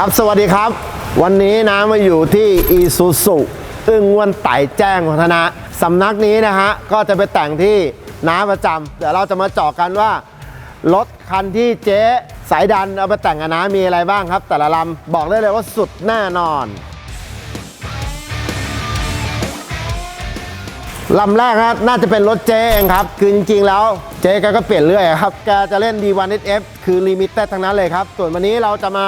ครับสวัสดีครับ วันนี้นะมาอยู่ที่อีซูซุอึ้งวันไต่แจ้งวัฒนะสำนักนี้นะฮะ ก็จะไปแต่งที่น้าประจำเดี๋ยวเราจะมาเจาะกันว่า รถคันที่เจ๊สายดันเอาไปแต่งกับน้ามีอะไรบ้างครับ แต่ละลำบอกได้เลยว่าสุดแน่นอน ลำแรกครับน่าจะเป็นรถเจ๊เองครับ คือจริงๆแล้วเจ๊แกก็เปลี่ยนเรื่อยครับ แกจะเล่น D1SF คือลิมิเต็ดทั้งนั้นเลยครับ ส่วนวันนี้เราจะมา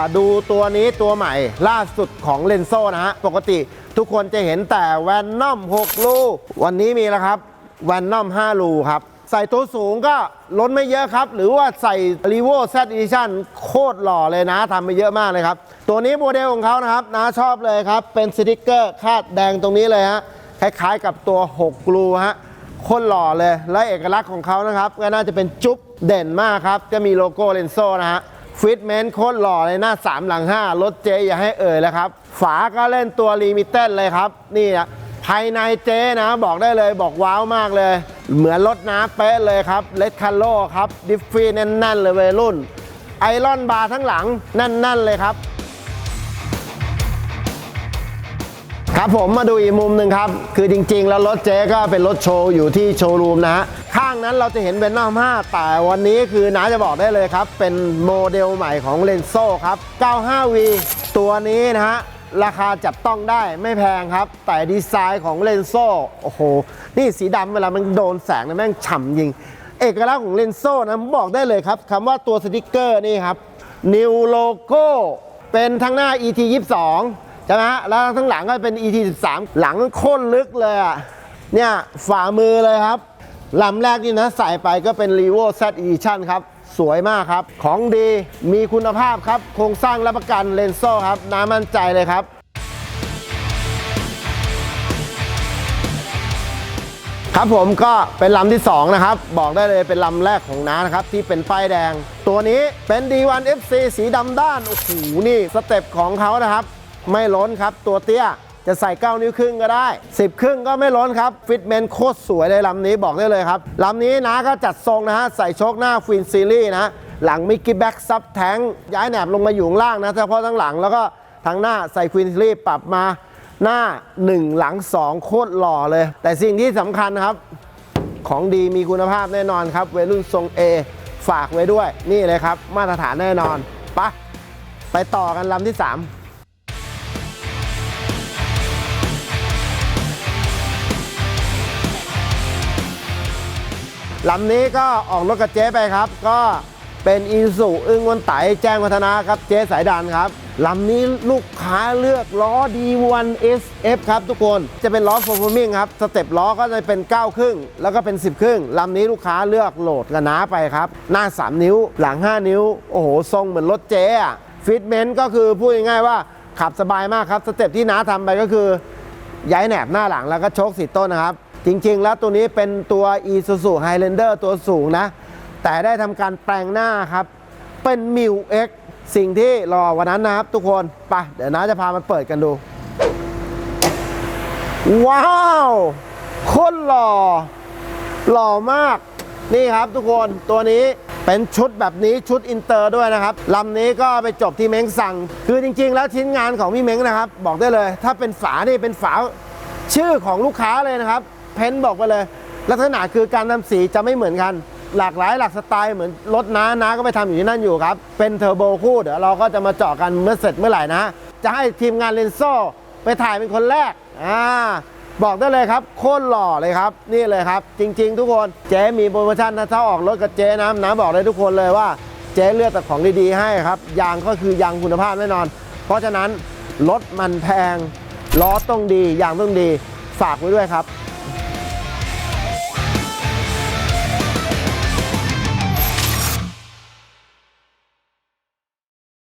าดูตัวนี้ตัวใหม่ล่าสุดของเลนโซนะฮะ ปกติทุกคนจะเห็นแต่แวนนอม6ลูวันนี้มีแล้วครับแวนนอม5ลูครับ ใส่ตัวสูงก็ล้นไม่เยอะครับ หรือว่าใส่ r e v o Z Edition โคตรหล่อเลยนะทำไปเยอะมากเลยครับ ตัวนี้โมเดลของเขานะครับนะชอบเลยครับเป็นสติกเกอร์คาดแดงตรงนี้เลยฮะ คล้ายๆกับตัว6กลูฮะคนหล่อเลยและเอกลักษณ์ของเขานะครับก็น่าจะเป็นจุ๊บเด่นมากครับ จะมีโลโก้เลนโซนะฮะฟิตเมนต์โคตรหล่อเลยหน้า 3 หลัง 5 รถเจอย่าให้เอ่ยแล้วครับ ฝาก็เล่นตัวลิมิเต็ดเลยครับ นี่นะภายในเจนะบอกได้เลยบอกว้าวมากเลย เหมือนรถน้ำเป๊ะเลยครับเลดคันโลครับ ดิฟฟี่แน่น ๆ เลยเวรุ่น ไอรอนบาร์ทั้งหลังแน่น ๆ เลยครับ ครับผมมาดูอีกมุมหนึ่งครับ คือจริงๆ แล้วรถเจ๊ก็เป็นรถโชว์อยู่ที่โชว์รูมนะฮะ ข้างนั้นเราจะเห็นเป็นน้า5แต่วันนี้คือน้าจะบอกได้เลยครับ เป็นโมเดลใหม่ของเลนโซ่ครับ 95V ตัวนี้นะฮะ ราคาจับต้องได้ไม่แพงครับ แต่ดีไซน์ของเลนโซ่โอ้โห นี่สีดำเวลามันโดนแสงนะแม่งฉ่ำจริง เอกลักษณ์ของเลนโซ่นะผมบอกได้เลยครับคำว่าตัวสติกเกอร์นี่ครับ New Logo เป็นทั้งหน้า ET 22 ช่ไหมแล้วทั้งหลังก็เป็น ET 13หลังโค่นลึกเลยอะ เนี่ยฝ่ามือเลยครับลำแรกนี่นะใส่ไปก็เป็น r e v o Z Edition ครับ สวยมากครับ ของดีมีคุณภาพครับ โครงสร้างรับประกันเลนโซ่ครับ น้ามั่นใจเลยครับ ครับผมก็เป็นลำที่ 2 นะครับ บอกได้เลยเป็นลำแรกของน้านะครับ ที่เป็นป้ายแดง ตัวนี้เป็น D1 FC สีดำด้าน โอ้โห นี่สเต็ปของเขานะครับ ไม่ล้นครับ ตัวเตี้ยจะใส่ 9 นิ้วครึ่งก็ได้ 10 ครึ่งก็ไม่ล้นครับ ฟิตเมนโคตรสวยเลยลำนี้บอกได้เลยครับลำนี้นะก็จัดทรงนะฮะ ใส่โชคหน้าฟินซีรีส์นะ หลังมิกกี้แบ็กซับแทงย้ายแหนบลงมาอยู่ข้างล่างนะเฉพาะทั้งหลังแล้วก็ทางหน้าใส่ฟินซีรีส์ปรับมาหน้า 1 หลัง 2 โคตรหล่อเลย แต่สิ่งที่สำคัญครับ ของดีมีคุณภาพแน่นอนครับเวรุ่นทรง A ฝากไว้ด้วยนี่เลยครับ มาตรฐานแน่นอนไปะไปต่อกันลำที่ 3 ลำนี้ก็ออกรถกับเจ๊ไปครับ ก็เป็นอีสุอึ้งวันไตแจ้งวัฒนะครับ เจ๊สายดันครับลำนี้ลูกค้าเลือกล้อ D1 SF ครับทุกคนจะเป็นล้อ performing ครับ สเต็ปล้อก็จะเป็น 9 ครึ่ง แล้วก็เป็น 10 ครึ่งลำนี้ลูกค้าเลือกโหลดกันน้าไปครับ หน้า 3 นิ้วหลัง 5 นิ้ว โอ้โห ทรงเหมือนรถเจ๊อะฟิตเมนต์ก็คือพูดง่ายๆว่าขับสบายมากครับ สเต็ปที่น้าทำไปก็คือ ย้ายแหนบหน้าหลังแล้วก็โชคสีต้นนะครับ จริงๆ แล้วตัวนี้เป็นตัว Isuzu Highlander ตัวสูงนะ แต่ได้ทำการแปลงหน้าครับ เป็น m i w X สิ่งที่รอวันนั้นนะครับทุกคนไปเดี๋ยวน้าจะพามาเปิดกันดู ว้าวโคนหล่อ หล่อมาก นี่ครับทุกคนตัวนี้เป็นชุดแบบนี้ชุดอินเตอร์ด้วยนะครับลำนี้ก็ไปจบที่เม้งสั่ง คือจริง ๆ แล้วชิ้นงานของพี่เม้งนะครับ บอกได้เลย ถ้าเป็นฝานี่เป็นฝาชื่อของลูกค้าเลยนะครับ เพ้นบอกไปเลย ลักษณะคือการทำสีจะไม่เหมือนกัน หลากหลายหลากสไตล์เหมือนรถน้าน้าก็ไปทำอยู่ที่นั่นอยู่ครับ เป็นเทอร์โบคู่เดี๋ยวเราก็จะมาเจาะกันเมื่อเสร็จเมื่อไหร่นะ จะให้ทีมงานเลนโซไปถ่ายเป็นคนแรกอ่าบอกได้เลยครับโคตรหล่อเลยครับ นี่เลยครับ จริง ๆ ทุกคนเจ๊มีโปรโมชั่นถ้าเช่าออกรถกับเจ๊นะนะบอกเลยทุกคนเลยว่าเจ๊เลือกแต่ของดีๆให้ครับยางก็คือยางคุณภาพแน่นอน เพราะฉะนั้นรถมันแพงล้อต้องดียางต้องดี ฝากไว้ด้วยครับ